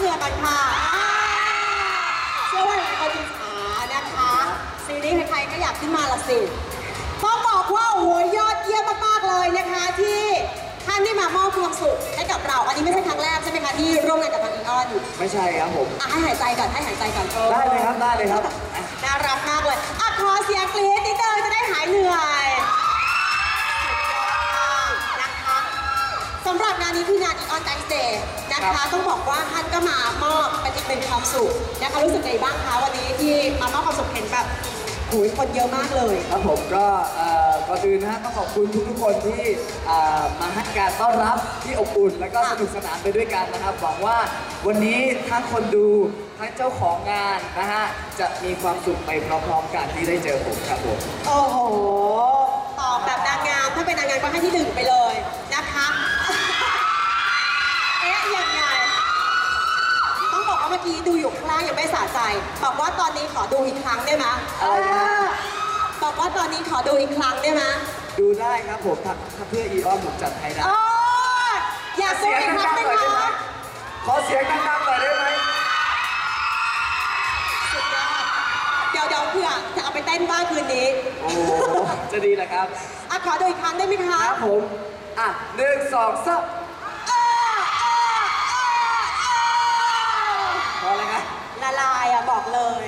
เหงื่อกันค่ะอ่าเชื่อว่าหลายคนอิจฉานะคะ ซีรีส์ใครๆก็อยากขึ้นมาละสิต้องบอกว่าโอ้โหยอดเยี่ยมมากๆเลยนะคะ ที่ท่านได้มามอบความสุขให้กับเรา อันนี้ไม่ใช่ครั้งแรกใช่ไหมคะที่ร่วมงานกับทางอีออนไม่ใช่ครับผม อะให้หายใจก่อนให้หายใจก่อนได้เลยครับ ได้เลยครับอะน่ารักมากเลยอะขอเสียงกรี๊ดนิดเดียวจะได้หายเหนื่อยำหรับงานนี้คืองาน Eon Dance Day นะคะ ต้องบอกว่าท่านก็มามอบเป็นอีกหนึ่งความสุขนะคะรู้สึกไงบ้างคะวันนี้ที่มามอบความสุขเห็นแบบโอ้ยคนเยอะมากเลย ครับผมก็เอ่อก่อนอื่นนะฮะต้องขอบคุณทุกๆคนที่อ่ามาให้การต้อนรับที่อบอุ่น แล้วก็สนุกสนานไปด้วยกันนะครับหวังว่าวันนี้ทั้งคนดูทั้งเจ้าของงานนะฮะจะมีความสุขไปพร้อมๆกันที่ได้เจอผมครับผม โอ้โหตอบแบบนางงามถ้าเป็นนางงามก็ให้ที่หนึ่งไปเลยนะคะ เอ๊ะยังไง ต้ องบอกว่าเมื่อกี้ดูอยู่ข้างล่างยังไม่สะใจ บอกว่าตอนนี้ขอดูอีกครั้งได้ไหมอะไรนะเออบอกว่าตอนนี้ขอดูอีกครั้งได้ไหมดูได้ครับผมถ้าถ้าเพื่ออีออนผมจัดให้ได้โอ้ยอยากดูอีกครั้งได้ไหมขอเสียงดังๆหน่อยได้ไหมสุดยอดเดี๋ยวเดี๋ยวเผื่อจะเอาไปเต้นบ้างคืนนี้โอ้โหจะดีเหรอครับ อะขอดูอีกครั้งได้ไหมคะ ครับผม อะหนึ่งสองสาม เออเออเออเออ พอเลยครับ ละลายอะบอกเลย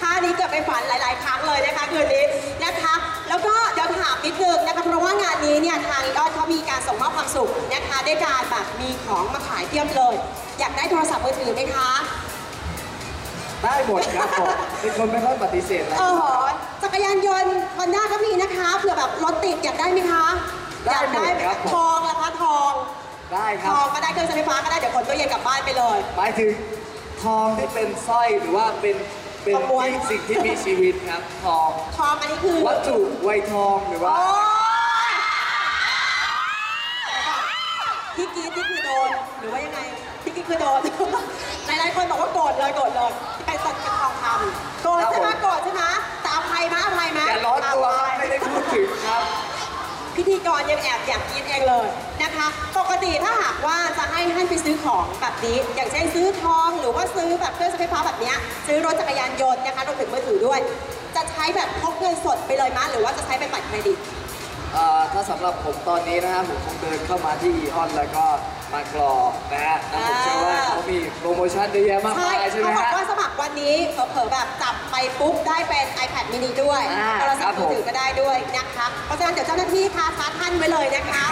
ท่านี้เกิด ไปฝันหลาย ๆ ครั้งเลยนะคะคืนนี้นะคะ แล้วก็เดี๋ยวถามนิดนึงนะคะเพราะว่างานนี้เนี่ยทางอีออนเขามีการส่งมอบความสุขนะคะด้วยการแบบมีของมาขายเทียบเลย อยากได้โทรศัพท์มือถือไหมคะ ได้หมดครับผมเป็นคนไม่ค่อยปฏิเสธนะ เออหอจักรยานยนต์ฮอนด้าก็มีนะคะเผื่อแบบรถติดอยากได้ไหมคะ ได้อยากหมดครับผม ทองละคะทอง ได้คทรัองบก็ได้เครื่องใช้ไฟฟ้าก็ได้เดี๋ยวคนก็เย็นกลับบ้านไปเลย หมายถึงทองที่เป็นสร้อยหรือว่าเป็น เป็นประมวลที่สิ่งที่มีชีวิตครับทองทองอันนี้คือวัตถุไวยทองหรือว่า โอ๊ยพี่กรีดนี่คือโดนหรือว่ายังไงพี่กรีดคือโดน หลายๆคนบอกว่าโกรธเลยโกรธเลยเป็นตันเป็นทองคำโกรธใช่ไหมโกรธใช่ไหมแต่อภัยไหมอภัยไหมอย่าร้อนตัวครับอภัยไม่ได้พูดถึงครับ พิธีกรยังแอบอยากกินเองเลยนะคะ ปกติถ้าหากว่าจะให้ท่านไปซื้อของแบบนี้ อย่างเช่นซื้อทองหรื อว่าซื้อแบบเครื่องใช้ไฟฟ้าแบบเนี้ยซื้อรถจักรยานยนต์นะคะรวมถึงมือถือด้วย จะใช้แบบพกเงินสดไปเลยมั้ยหรือว่าจะใช้เป็นบัตรเครดิต เอ่อถ้าสำหรับผมตอนนี้นะฮะผมคงเดินเข้ามาที่อีออนแล้วก็มากรอกนะฮะแล้วผมเชื่อว่าเขามีโปรโมชั่นเยอะแยะมากใช่มายใช่ไหมเขาบอกฮะว่าสมัครวันนี้เผลอๆแบบจับไปปุ๊บได้เป็น iPad mini ด้วยอ่าโทรศัพท์ครับผมมือถือก็ได้ด้วยนะคะ เพราะฉะนั้นเดี๋ยวเจ้าหน้าที่คะชาร์จท่านไว้เลยนะคะ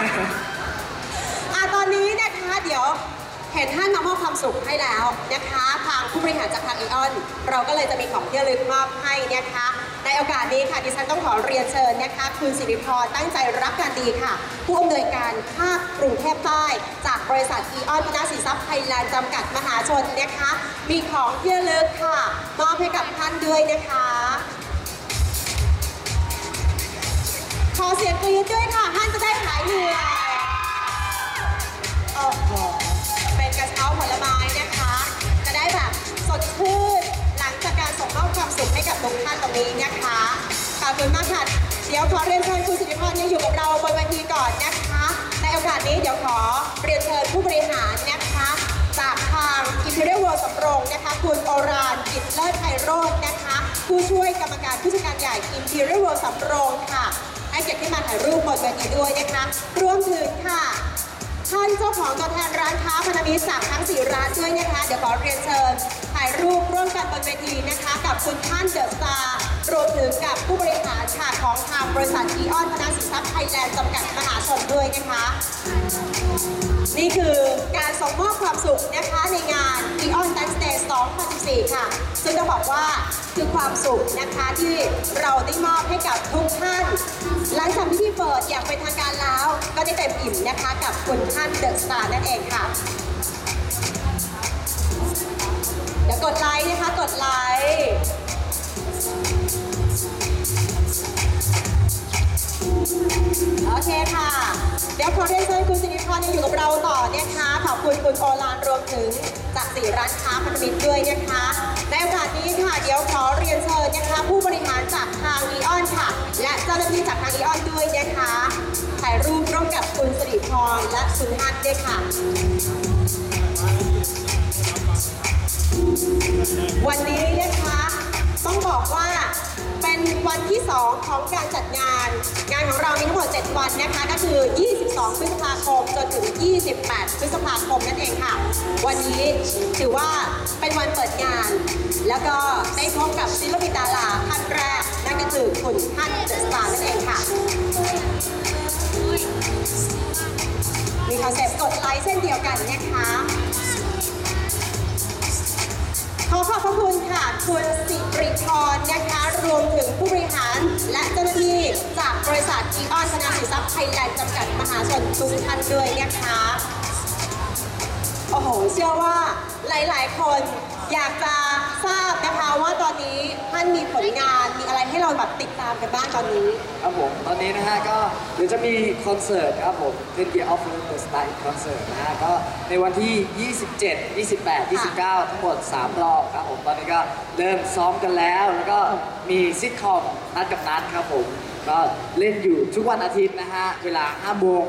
เห็นท่านมามอบความสุขให้แล้วนะคะ ทางผู้บริหารจากทางอีออน เราก็เลยจะมีของที่ระลึกมอบให้นะคะ ในโอกาสนี้ค่ะดิฉันต้องขอเรียนเชิญนะคะ คุณสิริพรตั้งใจรักการดีค่ะ ผู้อำนวยการภาคกรุงเทพใต้ จากบริษัทอีออนพนาสินทรัพย์ไทยแลนด์จำกัดมหาชนนะคะ มีของที่ระลึกค่ะมอบให้กับท่านด้วยนะคะขอเสียงกรี๊ดด้วยค่ะท่านจะได้หายเหนื่อย นี้นะคะ ขอบคุณมากค่ะ เดี๋ยวขอเรียนเชิญคุณสิริพรยังอยู่กับเราบนเวทีก่อนนะคะ ในโอกาสนี้เดี๋ยวขอเรียนเชิญผู้บริหารนะคะ จากทาง Imperial World สำโรงนะคะ คุณโอรานกิจเลิศไพโรจน์นะคะ ผู้ช่วยกรรมการผู้จัดการใหญ่ Imperial World สำโรงค่ะให้เกียรติที่มาถ่ายรูปบนเวทีด้วยนะคะรวมถึงค่ะท่านเจ้าของตัวแทนร้านค้าพันธมิตรจากทั้ง4ร้านด้วยนะคะ เดี๋ยวขอเรียนเชิญถ่ายรูปร่วมกันบนเวทีนะคะ กับคุณท่านเดอะสตาร์ รวมถึงกับผู้บริหารค่ะของทางบริษัทอีออนพนาสินทรัพย์ไทยแลนด์จำกัดมหาชนด้วยนะคะ นี่คือการส่งมอบความสุขนะคะในงาน Eon Dance Day 2014 ค่ะ ซึ่งจะบอกว่าคือความสุขนะคะที่เราได้มอบให้กับทุกท่าน หลังจากพิธีเปิดอย่างเป็นทางการแล้ว ก็ได้เต็มอิ่มนะคะกับคุณท่านเดอะสตาร์นั่นเองค่ะ เดี๋ยวกดไลค์นะคะ เคค่ะ เดี๋ยวขอเรียนเชิญคุณสิริพรยังอยู่กับเราต่อนะคะ ขอบคุณคุณโอลานรวมถึงจากสี่ร้านค้าพันธมิตรด้วยนะคะ ในโอกาสนี้ค่ะ เดี๋ยวขอเรียนเชิญนะคะ ผู้บริหารจากทางอีออนค่ะ และเจ้าหน้าที่จากทางอีออนด้วยนะคะ ถ่ายรูปร่วมกับคุณสิริพรและคุณฮัทด้วยค่ะ วันนี้ วันที่ 2 ของการจัดงาน งานของเรามีทั้งหมด 7 วันนะคะ ก็คือ 22 พฤษภาคมจนถึง 28 พฤษภาคมนั่นเองค่ะ วันนี้ถือว่าเป็นวันเปิดงาน แล้วก็ได้พบกับศิลปินดาราท่านแรก นั่นก็คือคุณท่านเดอะสตาร์นั่นเองค่ะ มีคอนเซ็ปต์กดไลค์เส้นเดียวกันนะคะ ขอขอบพระคุณค่ะคุณสิริพรนะคะ รวมถึงผู้บริหาร และเจ้าหน้าที่จากบริษัทอีออนธนาสินทรัพย์ไทยแลนด์จำกัดมหาชนทุกท่านด้วยนะคะ โอ้โห เชื่อว่าหลาย ๆ คน อยากจะทราบนะคะว่าตอนนี้ท่านมีผลงานมีอะไรให้เราแบบติดตามกันบ้างตอนนี้ ครับผมตอนนี้นะฮะก็เดี๋ยวจะมีคอนเสิร์ตครับผมเป็นเกียร์ออฟเดอะสไตล์คอนเสิร์ตนะฮะก็ในวันที่ 27 28 29 ทั้งหมด 3 รอบครับผมตอนนี้ก็เริ่มซ้อมกันแล้ว แล้วก็มีซิทคอมนัดกับนัดครับผมก็เล่นอยู่ทุกวันอาทิตย์นะฮะเวลา5โมง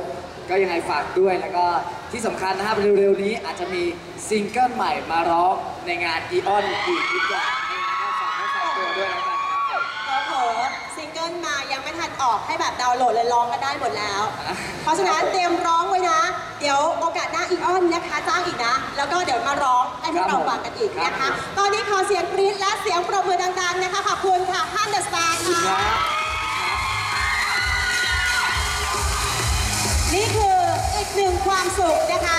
ก็ยังไงฝากด้วยแล้วก็ที่สำคัญนะครับเร็วๆนี้อาจจะมีซิงเกิลใหม่มาร้องในงานอีออนอีกดีกว่าในงานก็ฝากให้ฝากตัวด้วยแล้วกันครับผมเผลอๆซิงเกิลมายังไม่ทันออกให้แบบดาวน์โหลดเลยร้องกันได้หมดแล้ว เพราะฉะนั้นเตรียมร้องไว้นะ เดี๋ยวโอกาสหน้าอีออนนะคะจ้างอีกนะ แล้วก็เดี๋ยวมาร้องให้พวกเราฟังกันอีกนะครัคะบตอนนี้ขอเสียงกรี๊ดและเสียงปรบมือดังๆนะคะขอบคุณค่ะฮันเดอร์สตาร์ค่ะ ครับ นี่คืออีกหนึ่งความสุขนะคะ